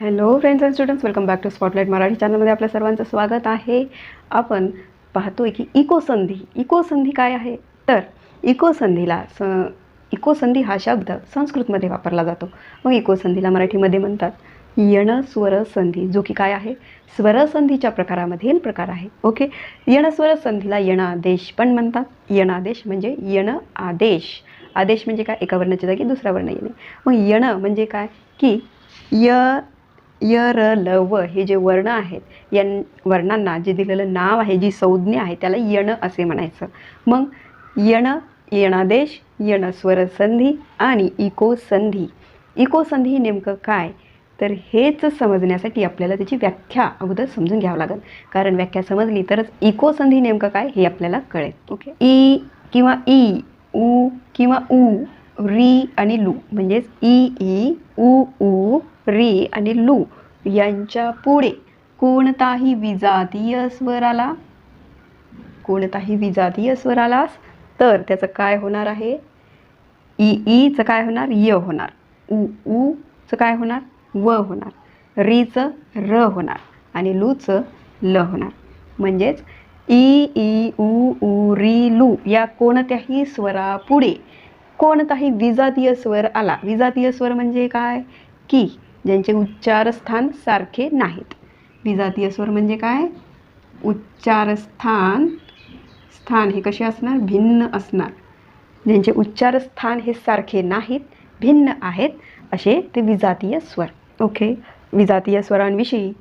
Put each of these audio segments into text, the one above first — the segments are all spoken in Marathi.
Hello friends and students welcome back to spotlight Marathi चॅनलमध्ये आपल्या सर्वांचं स्वागत आहे. आपण पाहतोय की इकोसंधी इकोसंधी काय आहे? तर इकोसंधीला स इकोसंधी हा शब्द संस्कृतमध्ये वापरला जातो. मग इकोसंधीला मराठीमध्ये म्हणतात यण स्वर संधी. जो की काय आहे? स्वरसंधीच्या प्रकारामधील प्रकार आहे. ओके यणस्वर संधीला यणादेश पण म्हणतात. यणादेश म्हणजे यण आदेश. आदेश म्हणजे काय? एका वर्णाच्या जागी दुसरा वर्ण येणे. मग यण म्हणजे काय? की य य र ल व हे जे वर्ण आहेत या वर्णांना जे दिलेलं नाव आहे जी संज्ञा आहे त्याला यण असे म्हणायचं. मग यण यणादेश यण स्वरसंधी आणि इको संधी इको संधी ही नेमकं काय? तर हेच समजण्यासाठी आपल्याला त्याची व्याख्या अगोदर समजून घ्यावं लागेल. कारण व्याख्या समजली तरच इको संधी नेमकं काय हे आपल्याला कळेल. ओके. ई किंवा ई उ किंवा उ री आणि लू म्हणजेच ई ई उ उ री आणि लू यांच्या पुढे कोणताही विजातीय स्वर आला? कोणताही विजातीय स्वर आलास? तर त्याचं काय होणार आहे? ई ईचं काय होणार? य होणार. उ ऊचं काय होणार? व होणार. रीचं र होणार आणि लूचं ल होणार. म्हणजेच ई ई उ उ री लू या कोणत्याही स्वरापुढे कोणताही विजातीय स्वर आला. विजातीय स्वर म्हणजे काय? की ज्यांचे उच्चारस्थान सारखे नाहीत. विजातीय स्वर म्हणजे काय? उच्चारस्थान स्थान हे कसे असणार? भिन्न असणार. ज्यांचे उच्चारस्थान हे सारखे नाहीत भिन्न आहेत असे ते विजातीय स्वर. ओके विजातीय स्वरांविषयी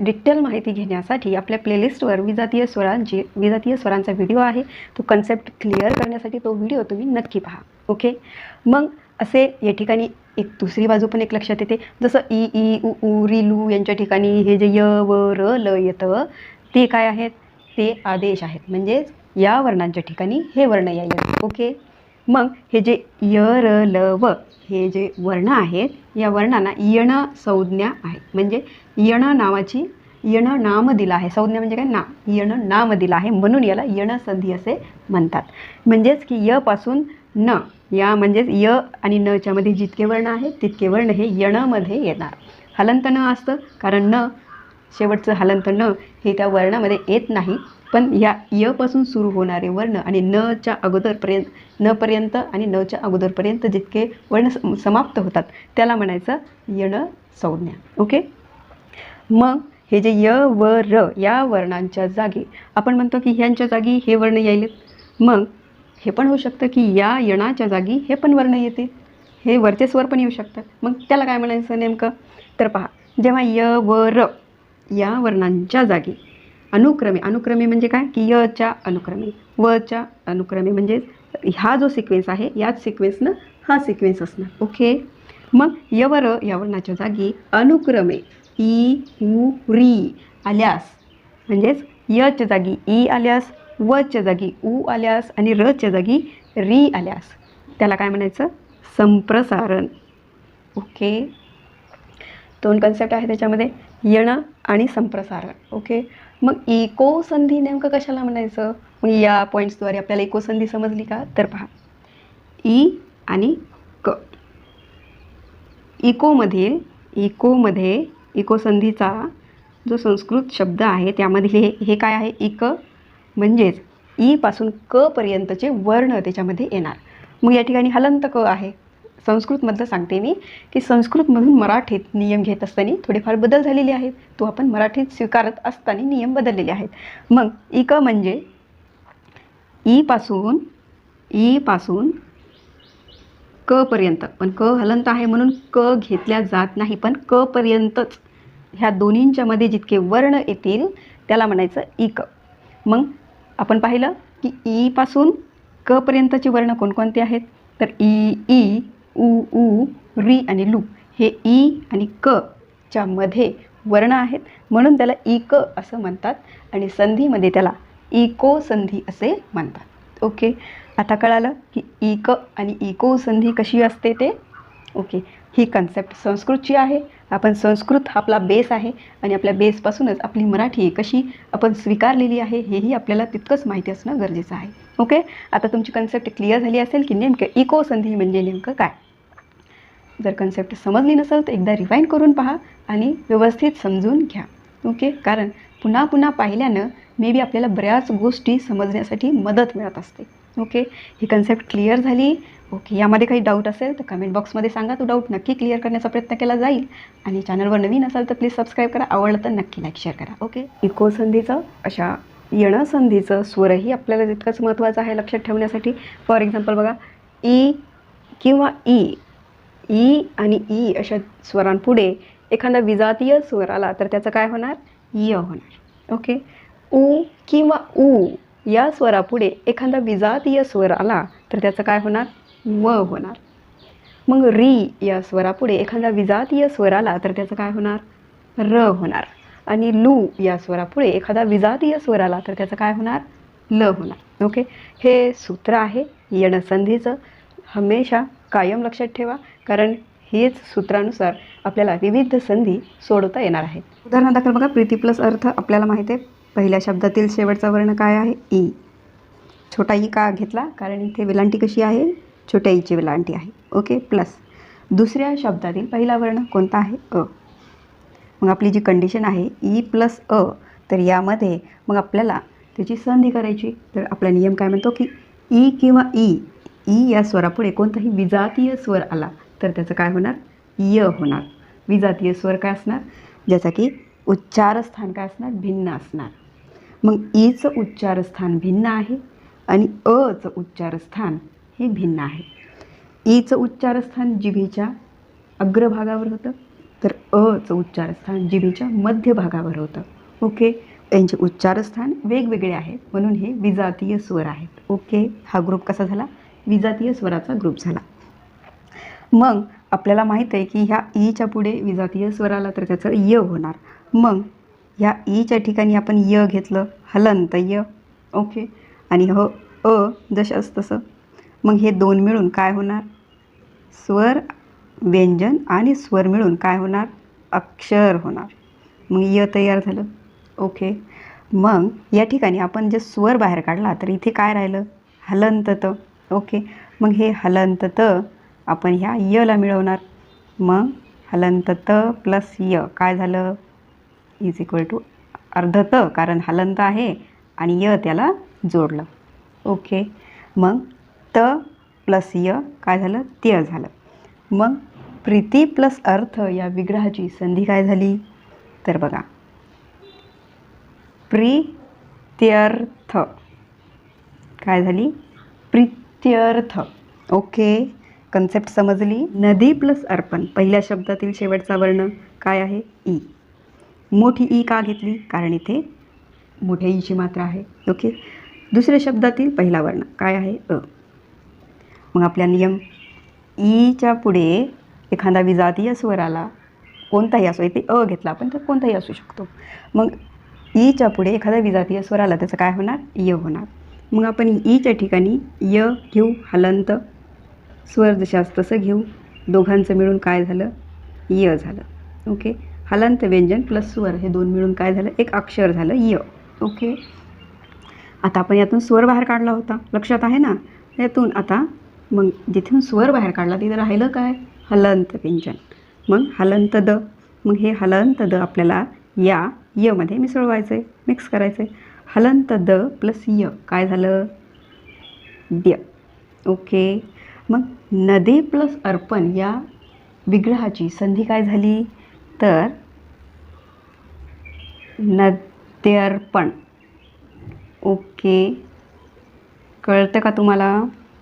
डिटेल माहिती घेण्यासाठी आपल्या प्लेलिस्टवर विजातीय स्वरांची विजातीय स्वरांचा व्हिडिओ आहे तो कन्सेप्ट क्लिअर करण्यासाठी तो व्हिडिओ तुम्ही नक्की पहा ओके? मग असे या ठिकाणी एक दुसरी बाजू पण एक लक्षात येते जसं ई ई उ उ री लू यांच्या ठिकाणी हे जे य व र ल येतं ते काय आहेत? ते आदेश आहेत. म्हणजेच या वर्णांच्या ठिकाणी हे वर्ण यायला ओके? मग हे जे य र ल व हे जे वर्ण आहेत या वर्णांना यण संज्ञा आहे. म्हणजे यण नावाची यण नाम दिला आहे. संज्ञा म्हणजे काय? ना यण नाम दिला आहे. म्हणून याला यण संधी असे म्हणतात. म्हणजेच की य पासून न या म्हणजेच य आणि नच्या मध्ये जितके वर्ण आहेत तितके वर्ण हे यणमध्ये येणार. हलंत न असतं कारण न शेवटचं हलंत न हे त्या वर्णामध्ये येत नाही. पण या यपासून सुरू होणारे वर्ण आणि नच्या अगोदरपर्यंत नपर्यंत आणि नच्या अगोदरपर्यंत जितके वर्ण सम- समाप्त होतात त्याला म्हणायचं यण संज्ञा. ओके मग हे जे य व र या वर्णांच्या जागी आपण म्हणतो की ह्यांच्या जागी हे वर्ण यायलेत. मग हे पण होऊ शकतं की या यणाच्या जागी हे पण वर्ण येते. हे वरचे स्वर पण येऊ शकतात. मग त्याला काय म्हणायचं नेमकं? तर पहा जेव्हा य व र या वर्णांच्या जागी. अनुक्रमे अनुक्रमे म्हणजे काय? की यच्या अनुक्रमे. वच्या अनुक्रमे म्हणजे हा जो सिक्वेन्स आहे याच सिक्वेन्सनं हा सिक्वेन्स असणार. ओके मग यवर या वर्णाच्या जागी अनुक्रमे ई उ री आल्यास म्हणजेच यच्या जागी ई आल्यास वच्या जागी उ आल्यास आणि रच्या जागी री आल्यास. त्याला काय म्हणायचं? संप्रसारण. ओके दोन कन्सेप्ट आहे त्याच्यामध्ये. येणं आणि संप्रसारण ओके मग इको संधी नेमकं कशाला म्हणायचं? मग या पॉईंट्सद्वारे आपल्याला इको संधी समजली का? तर पहा. ई आणि क इकोमधील इकोमध्ये इको संधीचा जो संस्कृत शब्द आहे त्यामधील हे हे काय आहे? इक म्हणजेच e ईपासून क पर्यंतचे वर्ण त्याच्यामध्ये येणार. मग या ठिकाणी हलंत क आहे. संस्कृतमधलं सांगते मी की संस्कृतमधून मराठीत नियम घेत असताना थोडेफार बदल झालेले आहेत. तो आपण मराठीत स्वीकारत असताना नियम बदललेले आहेत. मग इक म्हणजे? ईपासून ईपासून क पर्यंत. पण क हलंत आहे म्हणून क घेतल्या जात नाही पण क पर्यंतच. ह्या दोन्हींच्या मध्ये जितके वर्ण येतील त्याला म्हणायचं इक मग आपण पाहिलं की ईपासून क पर्यंतचे वर्ण कोणकोणते आहेत? तर ई ई उ उ री आणि लू हे ई आणि क च्या मध्ये वर्ण आहेत. म्हणून त्याला इक असं म्हणतात आणि संधीमध्ये त्याला इको संधी असे म्हणतात. ओके? आता कळालं की इक आणि इको संधी कशी असते ते? ओके? ही कन्सेप्ट संस्कृतची आहे. आपण संस्कृत हा आपला बेस आहे आणि आपल्या बेसपासूनच आपली मराठी कशी आपण स्वीकारलेली आहे हेही आपल्याला तितकंच माहिती असणं गरजेचं आहे. ओके? आता तुमची कन्सेप्ट क्लिअर झाली असेल की नेमकं इको संधी म्हणजे नेमकं काय? जर कन्सेप्ट समजली नसेल तर एकदा रिवाईंड करून पहा आणि व्यवस्थित समजून घ्या. ओके कारण पुन्हा पुन्हा पाहिल्यानं मे बी आपल्याला बऱ्याच गोष्टी समजण्यासाठी मदत मिळत असते. ओके ही कन्सेप्ट क्लिअर झाली. ओके यामध्ये काही डाऊट असेल तर कमेंट बॉक्समध्ये सांगा. तो डाऊट नक्की क्लिअर करण्याचा प्रयत्न केला जाईल. आणि चॅनलवर नवीन असाल तर प्लीज सबस्क्राईब करा. आवडलं तर नक्की लाईक शेअर करा. ओके इको संधीचं अशा येणं संधीचं स्वरही आपल्याला तितकंच महत्त्वाचं आहे लक्षात ठेवण्यासाठी. फॉर एक्झाम्पल बघा ई किंवा ई ई आणि ई अशा स्वरांपुढे एखादा विजातीय स्वर आला तर त्याचं काय होणार? य होणार. ओके उ किंवा उ या स्वरापुढे एखादा विजातीय स्वर आला तर त्याचं काय होणार? व होणार. मग री या स्वरापुढे एखादा विजातीय स्वर आला तर त्याचं काय होणार? र होणार. आणि लू या स्वरापुढे एखादा विजातीय स्वर आला तर त्याचं काय होणार? ल होणार. ओके हे सूत्र आहे यणसंधीचं. हमेशा कायम लक्षात ठेवा कारण हेच सूत्रानुसार आपल्याला विविध संधी सोडवता येणार आहेत. उदाहरणादाखल बघा प्रीती प्लस अर्थ आपल्याला माहीत आहे. पहिल्या शब्दातील शेवटचा वर्ण काय आहे? ई. छोटा ई का घेतला? कारण इथे वेलांटी कशी आहे? छोट्या ईची वेलांटी आहे. Okay plus. दुसऱ्या शब्दातील पहिला वर्ण कोणता आहे? अ. मग आपली जी कंडिशन आहे ई प्लस अ तर यामध्ये मग आपल्याला त्याची संधी करायची. तर आपला नियम काय म्हणतो की ई किंवा ई ई या स्वरापुढे कोणताही विजातीय स्वर आला तर त्याचं काय होणार? य होणार. विजातीय स्वर काय असणार? ज्याचा की उच्चारस्थान काय असणार? भिन्न असणार. मग ईचं उच्चारस्थान भिन्न आहे आणि अचं उच्चारस्थान हे भिन्न आहे. ईचं उच्चारस्थान जिभेच्या अग्रभागावर होतं तर अचं उच्चारस्थान जिभेच्या मध्यभागावर होतं. ओके? यांचे उच्चारस्थान वेगवेगळे आहेत म्हणून हे विजातीय स्वर आहेत. ओके? हा ग्रुप कसा झाला? विजातीय स्वराचा ग्रुप झाला. मग आपल्याला माहीत आहे की ह्या ईच्या पुढे विजातीय स्वर आला तर त्याचं य होणार. मग ह्या ईच्या ठिकाणी आपण य घेतलं हलंत य ओके? आणि ह अ जशाच तसं. मग हे दोन मिळून काय होणार? स्वर व्यंजन आणि स्वर मिळून काय होणार? अक्षर होणार. मग य तयार झालं ओके? मग या ठिकाणी आपण जे स्वर बाहेर काढला तर इथे काय राहिलं? हलंत तर ओके. मग हे हलंत त आपण ह्या यला मिळवणार. मग हलंत त प्लस य. काय झालं? इज इक्वल टू अर्ध त कारण हलंत आहे आणि य त्याला जोडलं. ओके. मग त प्लस य काय झालं? त्य झालं. मग प्रीती प्लस अर्थ या विग्रहाची संधी काय झाली? तर बघा. प्रीत्यर्थ. काय झाली? प्रीत्यर्थ ओके. कन्सेप्ट समजली? नदी प्लस अर्पण. पहिल्या शब्दातील शेवटचा वर्ण काय आहे? ई. मोठी ई का घेतली? कारण इथे मोठ्या ईची मात्रा आहे. ओके. दुसऱ्या शब्दातील पहिला वर्ण काय आहे? अ. मग आपला नियम. ईच्या पुढे एखादा विजातीय स्वर आला कोणताही असो इथे अ घेतला आपण तर कोणताही असू शकतो. मग ईच्या पुढे एखादा विजातीय स्वर आला त्याचं काय होणार? य होणार. मग आपण ईच्या ठिकाणी य घेऊ हलंत स्वर जशास तसं घेऊ. दोघांचं मिळून काय झालं? य झालं. ओके? हलंत व्यंजन प्लस स्वर हे दोन मिळून काय झालं? एक अक्षर झालं य. ओके? आता आपण यातून स्वर बाहेर काढला होता. लक्षात आहे ना? यातून आता मग जिथून स्वर बाहेर काढला तिथं राहिलं काय? हलंत व्यंजन. मग हलंत द. मग हे हलंत द आपल्याला या यमध्ये मिसळवायचं आहे मिक्स करायचं आहे हलंत द प्लस य. काय झालं? द्य ओके. मग नदी प्लस अर्पण या विग्रहाची संधी काय झाली? तर नद्यर्पण ओके. कळतं का तुम्हाला?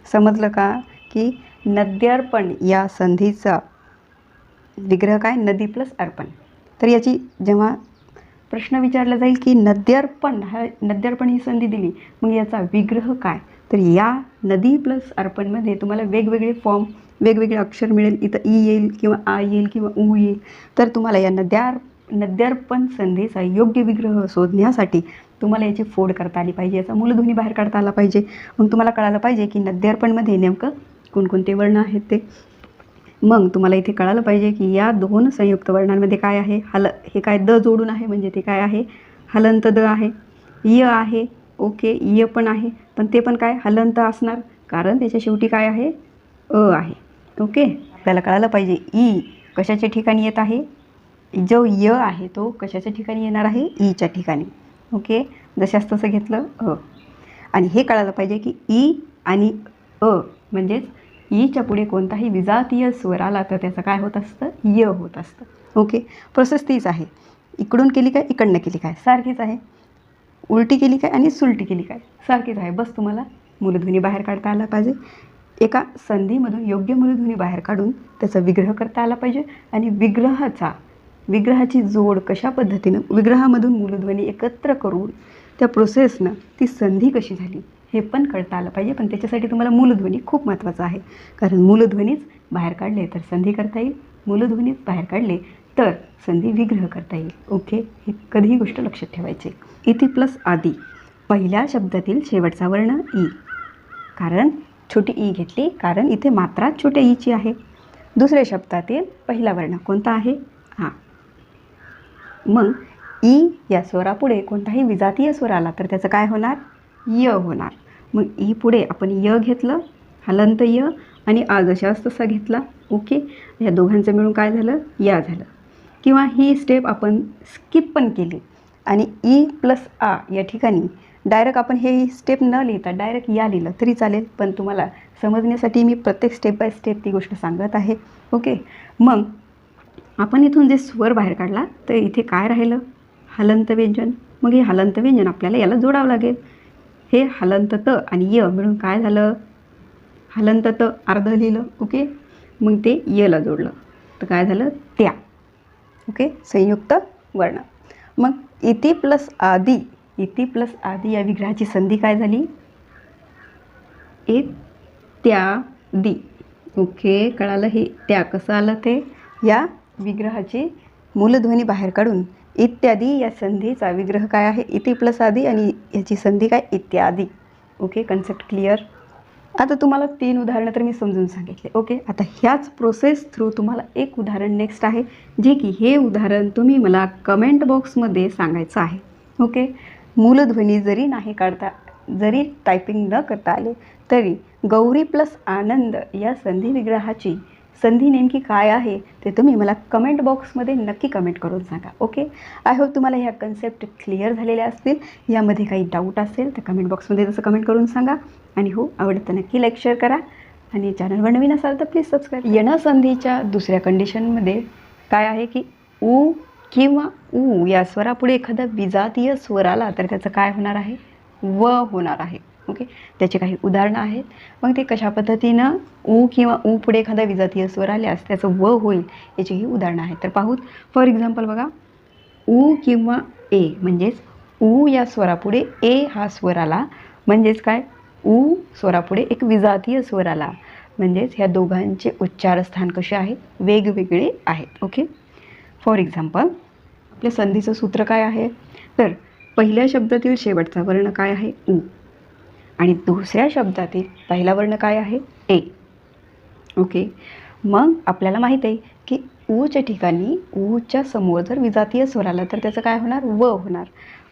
समजलं का? की नद्यर्पण या संधीचा विग्रह काय? नदी प्लस अर्पण. तर याची जेव्हा प्रश्न विचारला जाईल की नद्यर्पण हा नद्यर्पण ही संधी दिली मग याचा विग्रह काय? तर या नदी प्लस अर्पणमध्ये तुम्हाला वेगवेगळे फॉर्म वेगवेगळे अक्षर मिळेल. इथं ई येईल किंवा आ येईल किंवा ऊ येईल. तर तुम्हाला या नद्यार नद्यार्पण संधीचा योग्य विग्रह शोधण्यासाठी तुम्हाला याची फोड करता आली पाहिजे. याचा मूलध्वनी बाहेर काढता आला पाहिजे. मग तुम्हाला कळालं पाहिजे की नद्यार्पणमध्ये नेमकं कोणकोणते वर्ण आहेत ते. मग तुम्हाला इथे कळालं पाहिजे की या दोन संयुक्त वर्णांमध्ये काय आहे? हल हे काय द जोडून आहे म्हणजे ते काय आहे? हलंत द आहे. य आहे. ओके य पण आहे. पण ते पण काय? हलंत असणार. कारण त्याच्या शेवटी काय आहे? अ आहे. ओके? आपल्याला कळालं पाहिजे. ई कशाच्या ठिकाणी येत आहे? जो य आहे तो कशाच्या ठिकाणी येणार आहे? ईच्या ठिकाणी. ओके? जशास तसं घेतलं अ. आणि हे कळायला पाहिजे की ई आणि अ म्हणजेच ईच्या पुढे कोणताही विजातीय स्वर आला तर त्याचं काय होत असतं? य होत असतं. ओके. प्रोसेस तीच आहे. इकडून केली काय इकडनं केली काय? सारखीच आहे. उलटी केली काय आणि सुलटी केली काय? सारखीच आहे. बस तुम्हाला मूलध्वनी बाहेर काढता आला पाहिजे. एका संधीमधून योग्य मूलध्वनी बाहेर काढून त्याचा विग्रह करता आला पाहिजे आणि विग्रहाचा विग्रहाची जोड कशा पद्धतीनं विग्रहामधून मूलध्वनी एकत्र करून त्या प्रोसेसनं ती संधी कशी झाली? हे पण कळता आलं पाहिजे. पण त्याच्यासाठी तुम्हाला मूलध्वनी खूप महत्त्वाचा आहे. कारण मूलध्वनीच बाहेर काढले तर संधी करता येईल. मूलध्वनीच बाहेर काढले तर संधी विग्रह करता येईल. ओके? हे कधीही गोष्ट लक्षात ठेवायची. इति प्लस आदी. पहिल्या शब्दातील शेवटचा वर्ण ई. कारण छोटी ई घेतली. कारण इथे मात्रा छोट्या ईची आहे. दुसऱ्या शब्दातील पहिला वर्ण कोणता आहे? हां. मग ई या स्वरापुढे कोणताही विजातीय स्वर आला तर त्याचं काय होणार? य होणार. मग ई पुढे आपण य घेतलं हलंत य आणि आ जशास तसा घेतला. ओके? या दोघांचं मिळून काय झालं? या झालं. किंवा ही स्टेप आपण स्किप पण केली. आणि ई प्लस आ या ठिकाणी डायरेक्ट आपण हे स्टेप न लिहिता डायरेक्ट या लिहिलं तरी चालेल. पण तुम्हाला समजण्यासाठी मी प्रत्येक स्टेप बाय स्टेप ती गोष्ट सांगत आहे. ओके? मग आपण इथून जे स्वर बाहेर काढला तर इथे काय राहिलं? हलंत व्यंजन. मग हे हलंत व्यंजन आपल्याला याला जोडावं लागेल. हे हलंत त आणि य मिळून काय झालं? हलंत त अर्ध लिहिलं ओके? मग ते यला जोडलं. तर काय झालं? त्या. ओके? संयुक्त वर्ण. मग इति प्लस आदी. इति प्लस आदी या विग्रहाची संधी काय झाली? ए त्या दी ओके? कळालं हे त्या कसं आलं ते? या विग्रहाची मूलध्वनी बाहेर काढून इत्यादी या संधीचा विग्रह काय आहे? इति प्लस आधी आणि याची संधी काय? इत्यादी. ओके कन्सेप्ट क्लिअर आता तुम्हाला तीन उदाहरणं तर मी समजून सांगितले. ओके आता ह्याच प्रोसेस थ्रू तुम्हाला एक उदाहरण नेक्स्ट आहे जे की हे उदाहरण तुम्ही मला कमेंट बॉक्समध्ये सांगायचं आहे. ओके मूलध्वनी जरी नाही काढता जरी टायपिंग न करता आले तरी गौरी प्लस आनंद या संधी विग्रहाची संधी नेमकी काय आहे ते तुम्ही मला कमेंट बॉक्समध्ये नक्की कमेंट करून सांगा ओके आय होप तुम्हाला ह्या कन्सेप्ट क्लिअर झालेल्या असतील. यामध्ये काही डाऊट असेल तर कमेंट बॉक्समध्ये तसं कमेंट करून सांगा. आणि हो आवडतं तर नक्की लाईक शेअर करा. आणि चॅनलवर नवीन असाल तर प्लीज सबस्क्राईब येणं संधीच्या दुसऱ्या कंडिशनमध्ये काय आहे की ऊ किंवा ऊ या स्वरापुढे एखादा विजातीय स्वर आला तर त्याचं काय होणार आहे? व होणार आहे. ओके त्याचे काही उदाहरणं आहेत. मग ते कशा पद्धतीनं ऊ किंवा ऊ पुढे एखादा विजातीय स्वर आल्यास त्याचं व होईल याचीही उदाहरणं आहेत. तर पाहूत फॉर एक्झाम्पल बघा ऊ किंवा ए म्हणजेच ऊ या स्वरापुढे ए हा स्वर आला. म्हणजेच काय? ऊ स्वरापुढे एक विजातीय स्वर आला. म्हणजेच ह्या दोघांचे उच्चारस्थान कसे आहेत? वेगवेगळे आहेत. ओके फॉर एक्झाम्पल आपल्या संधीचं सूत्र काय आहे? तर पहिल्या शब्दातील शेवटचा वर्ण काय आहे? ऊ. आणि दुसऱ्या शब्दातील पहिला वर्ण काय आहे? ए. ओके. मग आपल्याला माहीत आहे की ऊच्या ठिकाणी ऊच्या समोर जर विजातीय स्वर आला तर त्याचं काय होणार? व होणार.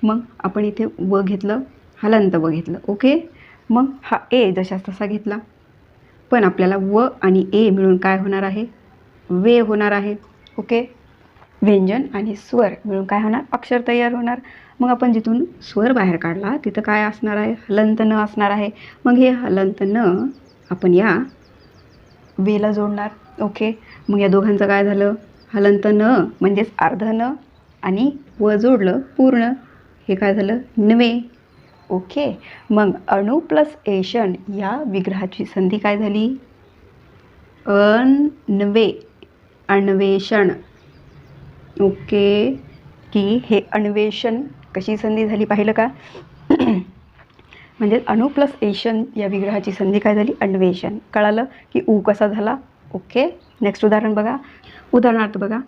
मग आपण इथे व घेतलं हलंत व घेतलं. ओके. मग हा ए जशास तसा घेतला. पण आपल्याला व आणि ए मिळून काय होणार आहे? वे होणार आहे. ओके. व्यंजन आणि स्वर मिळून काय होणार? अक्षर तयार होणार. मग आपण जिथून स्वर बाहेर काढला तिथं काय असणार आहे? हलंत न असणार आहे. मग हे हलंत न आपण या वेला जोडणार. ओके? मग या दोघांचं काय झालं? हलंत न म्हणजेच अर्ध न आणि व जोडलं पूर्ण. हे काय झालं? नवे. ओके? मग अणु प्लस एशन या विग्रहाची संधी काय झाली? अनवे अन्वेषण ओके की हे अन्वेषण कशी संधी झाली पाहिलं का? म्हणजे अणु प्लस एशन या विग्रहाची संधी काय झाली? अन्वेषण. कळालं की ऊ कसा झाला? ओके नेक्स्ट उदाहरण बघा. उदाहरणार्थ बघा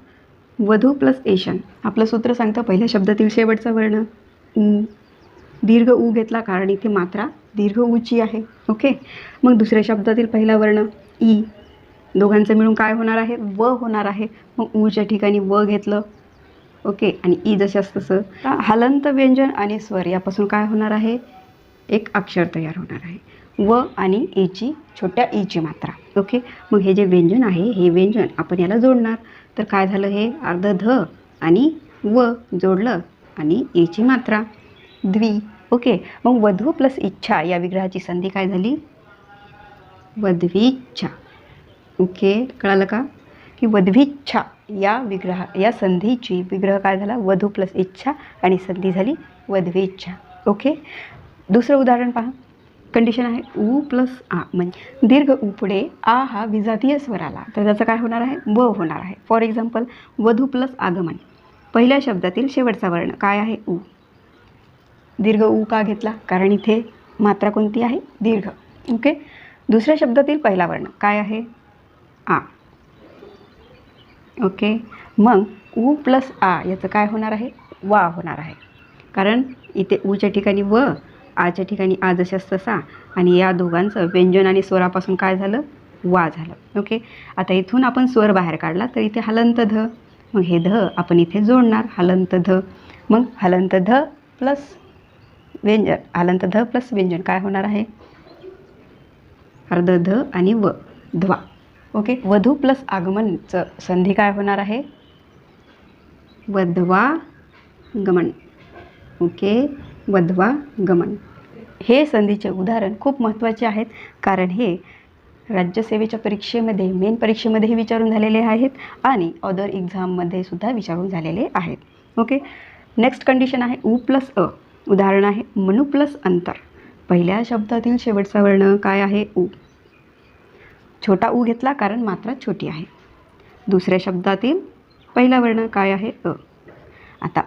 वधू प्लस एशन आपलं सूत्र सांगतं पहिल्या शब्दातील शेवटचा वर्ण. ऊ दीर्घ ऊ घेतला कारण इथे मात्रा दीर्घ ऊची आहे. ओके मग दुसऱ्या शब्दातील पहिला वर्ण ई. दोघांचं मिळून काय होणार आहे? व होणार आहे. मग ऊच्या ठिकाणी व घेतलं. ओके आणि ई जशास तसं. हलंत व्यंजन आणि स्वर यापासून काय होणार आहे? एक अक्षर तयार होणार आहे. व आणि एची छोट्या ईची मात्रा. ओके मग हे जे व्यंजन आहे हे व्यंजन आपण याला जोडणार. तर काय झालं हे? अर्ध ध आणि व जोडलं आणि एची मात्रा. द्वी. ओके मग वधू प्लस इच्छा या विग्रहाची संधी काय झाली? वधवीच्छा ओके कळालं का? की वधवीच्छा या विग्रह या संधीची विग्रह काय झाला? वधू प्लस इच्छा आणि संधी झाली वधवीच्छा. ओके? दुसरं उदाहरण पहा. कंडिशन आहे ऊ प्लस आ म्हणजे दीर्घ उ आ हा विजातीय स्वर आला तर त्याचं काय होणार आहे? व होणार आहे. फॉर एक्झाम्पल वधू प्लस आगमन. पहिल्या शब्दातील शेवटचा वर्ण काय आहे? ऊ दीर्घ ऊ का घेतला? कारण इथे मात्रा कोणती आहे? दीर्घ. ओके? दुसऱ्या शब्दातील पहिला वर्ण काय आहे? आ. ओके. मग उ प्लस आ याचं काय होणार आहे? वा होणार आहे. कारण इथे उच्या ठिकाणी व आच्या ठिकाणी आ जशास तसा आणि या दोघांचं व्यंजन आणि स्वरापासून काय झालं? वा झालं. ओके. आता इथून आपण स्वर बाहेर काढला तर इथे हलंत ध. मग हे ध आपण इथे जोडणार. हलंत ध. मग हलंत ध प्लस व्यंजन हलंत ध प्लस व्यंजन काय होणार आहे? अर्ध ध आणि व ध्वा. ओके. वधू प्लस आगमनचं संधी काय होणार आहे? वधवा गमन. ओके. वधवा गमन. हे संधीचे उदाहरण खूप महत्त्वाचे आहेत कारण हे राज्यसेवेच्या परीक्षेमध्ये मेन परीक्षेमध्येही विचारून झालेले आहेत आणि अदर एक्झाममध्ये सुद्धा विचारून झालेले आहेत. ओके. नेक्स्ट कंडिशन आहे उ प्लस अ. उदाहरण आहे मनु प्लस अंतर. पहिल्या शब्दातील शेवटचा वर्ण काय आहे? उ. छोटा उ घेतला कारण मात्रा छोटी आहे. दुसऱ्या शब्दातील पहिला वर्ण काय आहे? अ. आता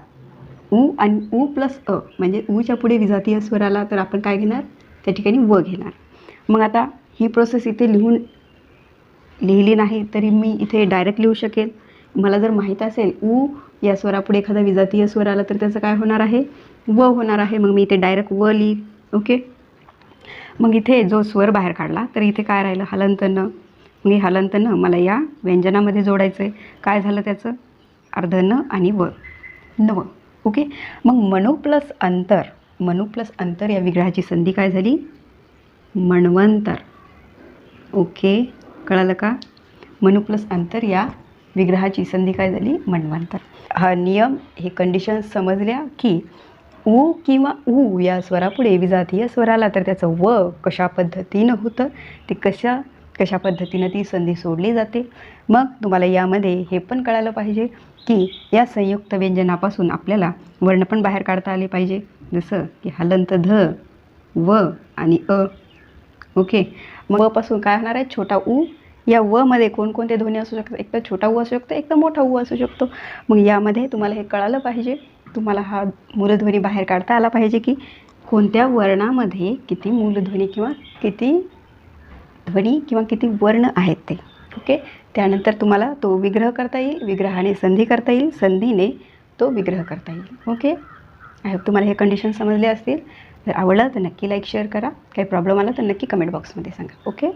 ऊ आणि उ प्लस अ म्हणजे ऊच्या पुढे विजातीय स्वर आला तर आपण काय घेणार? त्या ठिकाणी व घेणार. मग आता ही प्रोसेस इथे लिहून लिहिली नाही तरी मी इथे डायरेक्ट लिहू शकेल. मला जर माहीत असेल ऊ या स्वरापुढे एखादा विजातीय स्वर आला तर त्याचं काय होणार आहे? व होणार आहे. मग मी इथे डायरेक्ट व लिही ओके मग इथे जो स्वर बाहेर काढला तर इथे काय राहिलं? हलंत न मग हे हलंतनं न मला या व्यंजनामध्ये जोडायचं आहे काय झालं त्याचं? अर्ध न आणि व. नव ओके? मग मनो प्लस अंतर. मनो प्लस अंतर या विग्रहाची संधी काय झाली? मणवंतर. ओके? कळालं का? मनु प्लस अंतर या विग्रहाची संधी काय झाली? मन्वंतर हा नियम हे कंडिशन समजल्या की उ किंवा ऊ या स्वरापुढे विजातीय स्वर आला तर त्याचं व कशा पद्धतीनं होतं ते कशा कशा पद्धतीनं ती संधी सोडली जाते? मग तुम्हाला यामध्ये हे पण कळालं पाहिजे की या संयुक्त व्यंजनापासून आपल्याला वर्ण पण बाहेर काढता आले पाहिजे. जसं की हलंत ध व आणि अ. ओके. मग पासून काय होणार आहे? छोटा ऊ या व मध्ये कोणकोणते ध्वनी असू शकतात? एक तर छोटा ऊ असू शकतो एक तर मोठा ऊ असू शकतो. मग यामध्ये तुम्हाला हे कळालं पाहिजे तुम्हाला हा मूलध्वनी बाहेर काढता आला पाहिजे की कोणत्या वर्णामध्ये किती मूलध्वनी किंवा किती ध्वनी किंवा किती वर्ण आहेत ते. ओके? त्यानंतर तुम्हाला तो विग्रह करता येईल विग्रहाने संधी करता येईल संधीने तो विग्रह करता येईल. ओके? आय होप तुम्हाला हे कंडिशन समजले असतील. जर आवडलं तर नक्की लाईक शेअर करा. काही प्रॉब्लेम आला तर नक्की कमेंट बॉक्समध्ये सांगा. ओके?